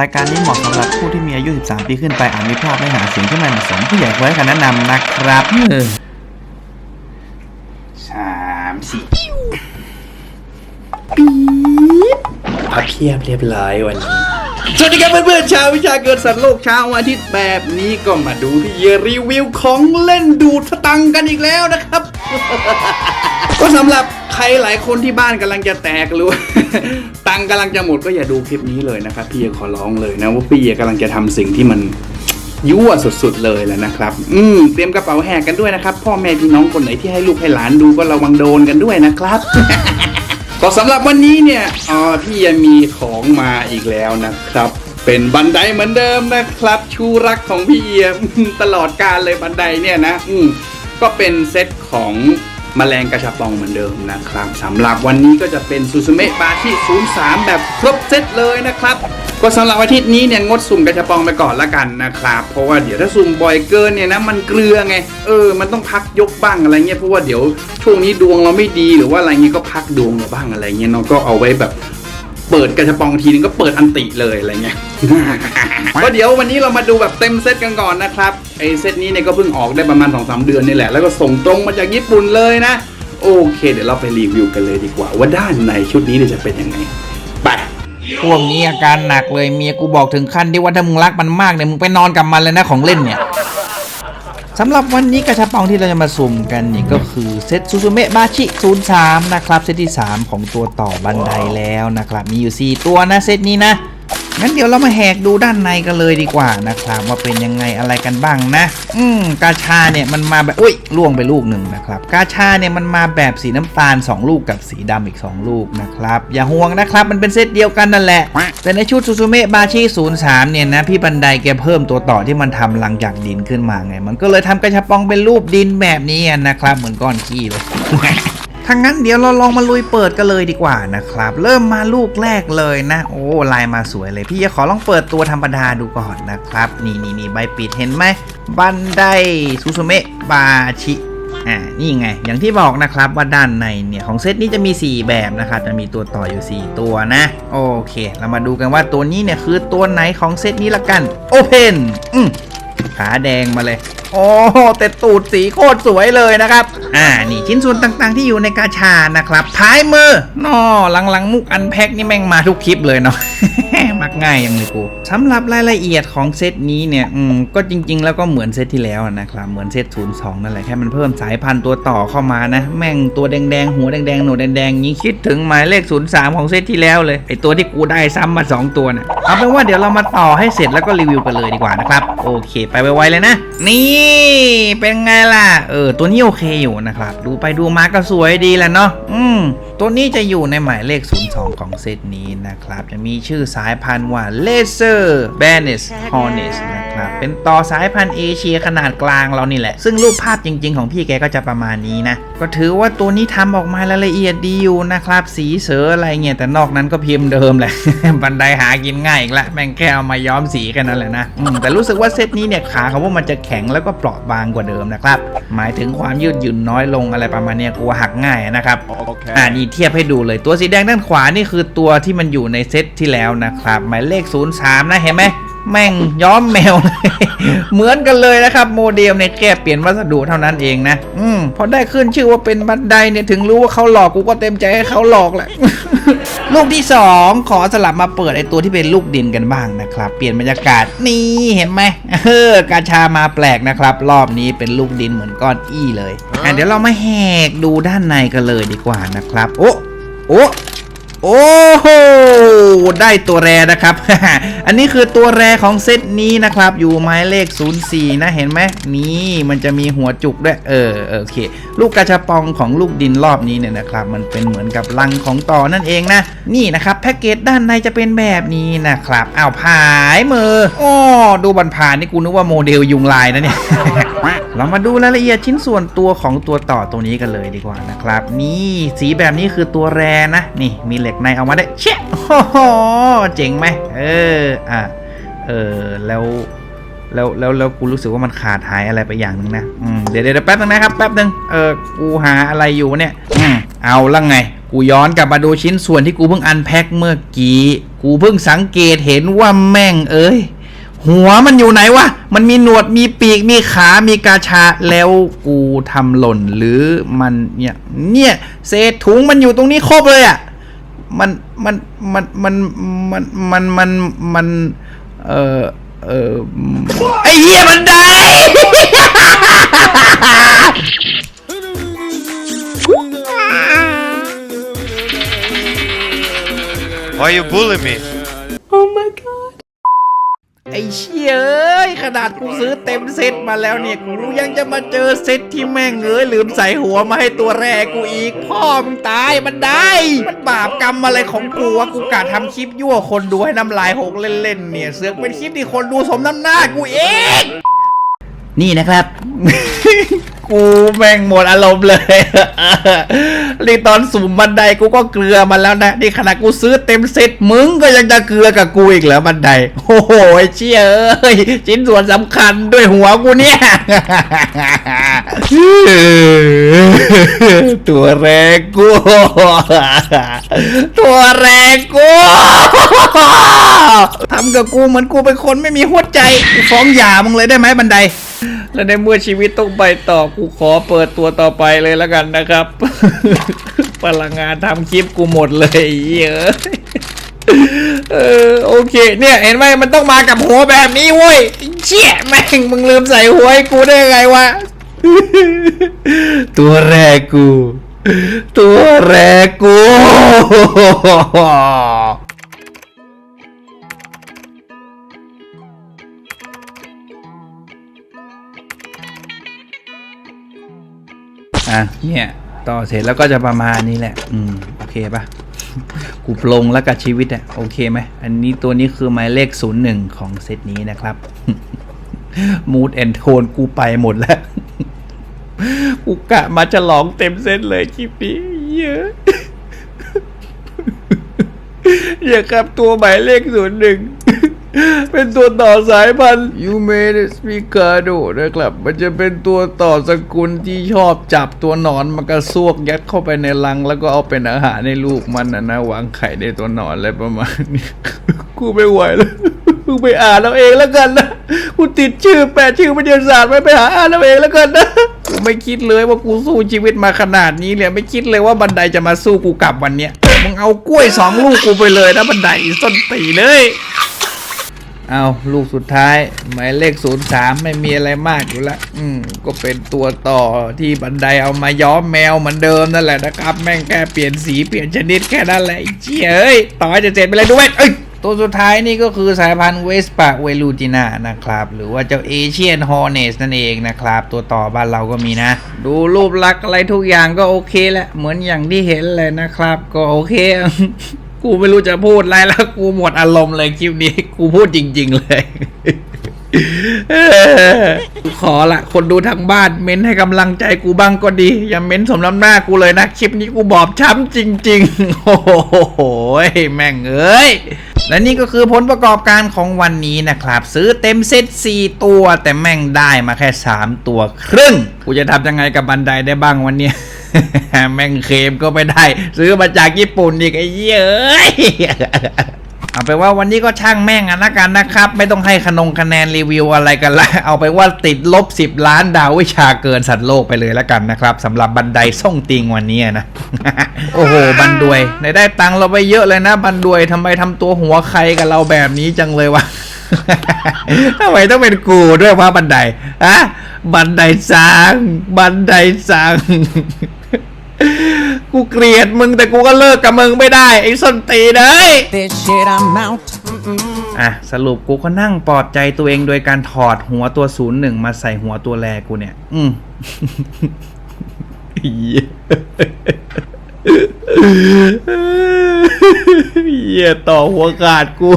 รายการนี้เหมาะสำหรับผู้ที่มีอายุ 13 ปีขึ้นไปอาจมีภาพไม่หาเสียงที่ไม่เหมาะสมผู้ใหญ่ควรให้คำแนะนำนะครับเออสามสี่พับเพียบเรียบร้อยวันนี้ สวัสดีครับเพื่อนๆชาววิชาเกิดสัตว์โลกเช้าวันอาทิตย์แบบนี้ก็มาดูพี่เยรีวิวของเล่นดูดสตังค์กันอีกแล้วนะครับ ก็สำหรับ ใครหลายคนที่บ้านกำลังจะแตกหรือตังค์กำลังจะหมดก็อย่าดูคลิปนี้เลยนะครับพี่เยขอร้องเลยนะว่าพี่เยกำลังจะทำสิ่งที่มันยั่วสุดๆเลยแหละนะครับ อืม เตรียมกระเป๋าแหกกันด้วยนะครับ พ่อแม่พี่น้องคนไหนที่ให้ลูกให้หลานดูก็ระวังโดนกันด้วยนะครับ ก็สำหรับวันนี้เนี่ยอ๋อพี่ยังมีของมาอีกแล้วนะครับ เป็นบันไดเหมือนเดิมนะครับ ชูรักของพี่เอียมตลอดการเลยบันไดเนี่ยนะ อืมก็เป็นเซตของ แมลงกระชับปองเหมือนเดิมนะครับสำหรับวันนี้ก็จะเป็นซูซูเมะบาชิ03 แบบครบเซตเลยนะครับก็สำหรับอาทิตย์นี้เนี่ยงดสุ่มกระชับปองไปก่อนละกันนะครับ เพราะว่าเดี๋ยวถ้าสุ่มบ่อยเกินเนี่ยนะมันเกลือไงเออมันต้องพักยกบ้างอะไรเงี้ยเพราะว่าเดี๋ยวช่วงนี้ดวงเราไม่ดีหรือว่าอะไรเงี้ยก็พักดวงเราบ้างอะไรเงี้ยเนาะก็เอาไว้แบบ เปิดกระชับปองทีนึงก็เปิดอันติเลยอะไรเงี้ยก็เดี๋ยววันนี้เรามาดูแบบเต็มเซตกันก่อนนะครับไอเซตนี้เนี่ยก็เพิ่งออกได้ประมาณ2อสเดือนนี่แหละแล้วก็ส่งตรงมาจากญี่ปุ่นเลยนะ โอเค เดี๋ยวเราไปรีวิวกันเลยดีกว่า ว่าด้านในชุดนี้เนี่ยจะเป็นยังไงไปพวกนี้อาการหนักเลยเมียกูบอกถึงขั้นที่ว่าถ้ามึงรักมันมากเนี่ยมึงไปนอนกับมันเลยนะของเล่นเนี่ย สำหรับวันนี้กระชับปองที่เราจะมาสุ่มกันนี่ก็คือเซตซูซูเมะบาชิ 03 นะครับ เซตที่ 3 ของตัวต่อบันไดแล้วนะครับ มีอยู่ 4 ตัวนะเซตนี้นะ งั้นเดี๋ยวเรามาแหกดูด้านในกันเลยดีกว่านะครับ ว่าเป็นยังไงอะไรกันบ้างนะ อืมกาชาเนี่ยมันมาแบบอุ้ยล่วงไปลูกหนึ่งนะครับ กาชาเนี่ยมันมาแบบสีน้ำตาล 2 ลูกกับสีดำอีก 2 ลูกนะครับ อย่าห่วงนะครับมันเป็นเซตเดียวกันนั่นแหละ แต่ในชุดซูซูเมะบาชิ03 เนี่ยนะ พี่บันไดแกเพิ่มตัวต่อที่มันทำหลังจากดินขึ้นมาไง มันก็เลยทำกระชับปองเป็นรูปดินแบบนี้นะครับ เหมือนก้อนขี้เลย ถ้างนั้นเดี๋ยวเราลองมาลุยเปิดกันเลยดีกว่านะครับ เริ่มมาลูกแรกเลยนะ โอ้ลายมาสวยเลยพี่จะขอลองเปิดตัวธรรมดาดูก่อนนะครับ นี่นี่นี่ใบปิดเห็นไหมบันไดซูซูเมะบาชิอ่านี่ไง อย่างที่บอกนะครับว่าด้านในเนี่ย ของเซตนี้จะมี 4 แบบนะครับ จะมีตัวต่ออยู่ 4 ตัวนะ โอเค เรามาดูกันว่าตัวนี้เนี่ยคือตัวไหนของเซตนี้ละกัน โอเพนอืมขาแดงมาเลย โอ้แต่ตูดสีโคตรสวยเลยนะครับ อ่า นี่ชิ้นส่วนต่างๆที่อยู่ในกาชานะครับ ท้ายมือนอหลังๆ มุกอันแพ็กนี่แม่งมาทุกคลิปเลยเนาะ มักง่ายยังเลยกูสำหรับรายละเอียดของเซตนี้เนี่ยอืมก็จริง ๆ แล้วก็เหมือนเซตที่แล้วนะครับเหมือนเซต02นั่นแหละแค่มันเพิ่มสายพันธุ์ตัวต่อเข้ามานะ แม่งตัวแดงๆหัวแดงๆหนวดแดงๆยิงคิดถึงหมายเลข03ของเซตที่แล้วเลยไอตัวที่กูได้ซ้ำมา 2 ตัวน่ะเอาเป็นว่าเดี๋ยวเรามาต่อให้เสร็จแล้วก็รีวิวกันเลยดีกว่านะครับโอเค ไปไวๆเลยนะ นี่เป็นไงล่ะเออตัวนี้โอเคอยู่นะครับดูไปดูมาก็สวยดีแหละเนาะอืมตัวนี้จะอยู่ในหมายเลข 02 ของเซตนี้นะครับจะมีชื่อสายพัว่า Laser b a n i s Hornets นะ ครับเป็นต่อสายพันธุ์เอเชียขนาดกลางเรานี่แหละ ซึ่งรูปภาพจริง ๆ ของพี่แกก็จะประมาณนี้นะ ก็ถือว่าตัวนี้ทำออกมารายละเอียดดีอยู่นะครับ สีเสืออะไรเงี้ยแต่นอกนั้นก็พิมพ์เดิมแหละบันไดหากินง่ายอีกละแม่งแค่เอามาย้อมสีแค่นั้นแหละนะอืมแต่รู้สึกว่าเซตนี้เนี่ยขาเขาว่ามันจะแข็งแล้วก็เปราะบางกว่าเดิมนะครับ หมายถึงความยืดหยุ่นน้อยลงอะไรประมาณเนี้ยกลัวหักง่ายนะครับอ่านี่เทียบให้ดูเลยตัวสีแดงด้านขวานี่คือตัวที่มันอยู่ในเซตที่แล้วนะครับหมายเลข 03 นะเห็นไหม แม่งย้อมแมวเลยเหมือนกันเลยนะครับ โมเดลเนี่ยแค่เปลี่ยนวัสดุเท่านั้นเองนะ อืมพอได้ขึ้นชื่อว่าเป็นบันไดเนี่ยถึงรู้ว่าเขาหลอกกูก็เต็มใจให้เขาหลอกแหละลูกที่ 2 ขอสลับมาเปิดไอตัวที่เป็นลูกดินกันบ้างนะครับ เปลี่ยนบรรยากาศนี่เห็นไหมเออกาชามาแปลกนะครับ รอบนี้เป็นลูกดินเหมือนก้อนอี้เลยอะเดี๋ยวเรามาแหกดูด้านในกันเลยดีกว่านะครับ โอ้โอ้ โอ้โห ได้ตัวแรนะครับ อันนี้คือตัวแรของเซตนี้นะครับ อยู่หมายเลข 04 นะ เห็นไหมนี่มันจะมีหัวจุกด้วยเออเออโอเค ลูกกระชับปองของลูกดินรอบนี้เนี่ยนะครับ มันเป็นเหมือนกับลังของต่อนั่นเองนะ นี่นะครับแพ็กเกจด้านในจะเป็นแบบนี้นะครับอ้าวผายมืออ้อดูบันผ่านนี่กูนึกว่าโมเดลยุงลายนะเนี่ยเรามาดูรายละเอียดชิ้นส่วนตัวของตัวต่อตรงนี้กันเลยดีกว่านะครับ นี่สีแบบนี้คือตัวแรนะ นี่มีเหล็กในเอามาได้เชี่ยโอ้โหเจ๋งไหมเอออะเออแล้วแล้วแล้วแล้วกูรู้สึกว่ามันขาดหายอะไรไปอย่างหนึงนะอืมเดี๋ยวเดี๋ยวแป๊บนึงนะครับแป๊บนึงเออกูหาอะไรอยู่เนี่ยอืมเอาละไง กูย้อนกลับมาดูชิ้นส่วนที่กูเพิ่งอันแพ็คเมื่อกี้กูกูเพิ่งสังเกตเห็นว่าแม่งเอ้ยหัวมันอยู่ไหนวะ มันมีหนวด มีปีก มีขา มีกาชา แล้วกูทำหล่นหรือมันเนี่ย เนี่ย เศษถุงมันอยู่ตรงนี้ครบเลยอะ่ะ มันมันมันมันมันมันมันมันเออเออไอเหี้ยมันได้ Why you bully me? ไอ้เชี่ยเอ้ยขนาดกูซื้อเต็มเซตมาแล้วเนี่ยกูยังจะมาเจอเซตที่แม่งเอ้ยลืมใส่หัวมาให้ตัวแรกกูอีก พ่อมึงตายมันได้ มันบาปกรรมอะไรของกูวะกูกะทำคลิปยั่วคนดูให้น้ำลายหกเล่นๆเนี่ยเสือกเป็นคลิปที่คนดูสมน้ำหน้ากูเองนี่นะครับ กูแม่งหมดอารมณ์เลยนี่ตอนสุ่มบันไดกูก็เกลือมันแล้วนะ นี่ขนาดกูซื้อเต็มเซ็ตมึงก็ยังจะเกลือกับกูอีกเหรอบันได โอ้โหเชี่ยเอ้ยชิ้นส่วนสำคัญด้วยหัวกูเนี่ยตัวแรกกูตัวแรกกูทำกับกูเหมือนกูเป็นคนไม่มีหัวใจกูฟ้องหย่ามึงเลยได้ไหมบันได และในเมื่อชีวิตต้องไปต่อกูขอเปิดตัวต่อไปเลยแล้วกันนะครับ พลังงานทำคลิปกูหมดเลยเยอะเออโอเคเนี่ยเห็นไหมมันต้องมากับหัวแบบนี้เว้ยเชี่ยแม่งมึงลืมใส่หัวให้กูได้ยังไงวะตัวแรกกู ตัวแรกกู อะเนี่ยต่อเสร็จแล้วก็จะประมาณนี้แหละ อืมโอเคปะกูปลงแล้วกับชีวิตอะโอเคไหมอันนี้ตัวนี้คือหมายเลขศูนย์หนึ่งของเซตนี้นะครับมูดแอนโทนกูไปหมดแล้ว กูกะมาจะลองเต็มเซตเลยคลิปนี้เยอะอย่าครับตัวหมายเลขศูนย์หนึ่ง เป็นตัวต่อสายพันธุ์ยูเมดสปิกาโดนะครับ มันจะเป็นตัวต่อสกุลที่ชอบจับตัวหนอนมากระซวกยัดเข้าไปในรัง แล้วก็เอาเป็นอาหารในลูกมันนะนะวางไข่ในตัวหนอนอะไรประมาณนี้กูไม่ไหวแล้วกูไปอ่านเอาเองแล้วกันนะกูติดชื่อแปดชื่อวิทยาศาสตร์ไว้ไปหาอ่านเอาเองแล้วกันนะกูไม่คิดเลยว่ากูสู้ชีวิตมาขนาดนี้เลยไม่คิดเลยว่าบันไดจะมาสู้กูกลับวันเนี้ยมึงเอากล้วยสองลูกกูไปเลยนะบันไดส้นตีเลย เอาลูกสุดท้าย หมายเลขศูนย์สามไม่มีอะไรมากอยู่แล้ว อืม ก็เป็นตัวต่อที่บันไดเอามาย้อมแมวเหมือนเดิมนั่นแหละนะครับ แม่งแค่เปลี่ยนสีเปลี่ยนชนิดแค่นั้นแหละเจี๊ยเอ้ย ต่อจะเสร็จไปเลยด้วยเอ้ยตัวสุดท้ายนี่ก็คือสายพันธุ์เวสปาเวลูจินานะครับ หรือว่าเจ้าเอเชียนฮอร์เนสนั่นเองนะครับ ตัวต่อบ้านเราก็มีนะ ดูรูปลักษณ์อะไรทุกอย่างก็โอเคแหละเหมือนอย่างที่เห็นเลยนะครับ ก็โอเค กูไม่รู้จะพูดอะไรแล้วกูหมดอารมณ์เลยคลิปนี้ กูพูดจริง ๆ เลยกูขอละคนดูทางบ้านเม้นให้กำลังใจกูบ้างก็ดี อย่าเม้นสมน้ำหน้ากูเลยนะคลิปนี้กูบอบช้ำจริง ๆ โอ้โหแม่งเอ้ยและนี่ก็คือผลประกอบการของวันนี้นะครับ ซื้อเต็มเซต4ตัว แต่แม่งได้มาแค่ 3 ตัวครึ่ง กูจะทำยังไงกับบันไดได้บ้างวันนี้ แม่งเคมก็ไม่ได้ ซื้อมาจากญี่ปุ่นอีกไอ้เยเอ้ย เอาไปว่าวันนี้ก็ช่างแม่งอะนะกันนะครับ ไม่ต้องให้ขนงคะแนนรีวิวอะไรกันละ เอาไปว่าติดลบ 10 ล้านดาววิชาเกินสัตว์โลกไปเลยแล้วกันนะครับสำหรับบันไดส่งติงวันนี้นะ โอ้โห บันดวยในได้ตังเราไปเยอะเลยนะ บันดวยทำไมทำตัวหัวใครกับเราแบบนี้จังเลยวะทำไมต้องเป็นกูด้วยวะบันไดอะบันไดสร้าง บันไดสร้าง กูเกลียดมึงแต่กูก็เลิกกับมึงไม่ได้ไอ้ส้นตีนเอ้ย this shit, I'm out. อะสรุปกูก็นั่งปลอบใจตัวเองโดยการถอดหัวตัวศูนย์หนึ่งมาใส่หัวตัวแรกูเนี่ย อืม เหี้ยเหี้ยต่อหัวขาดกู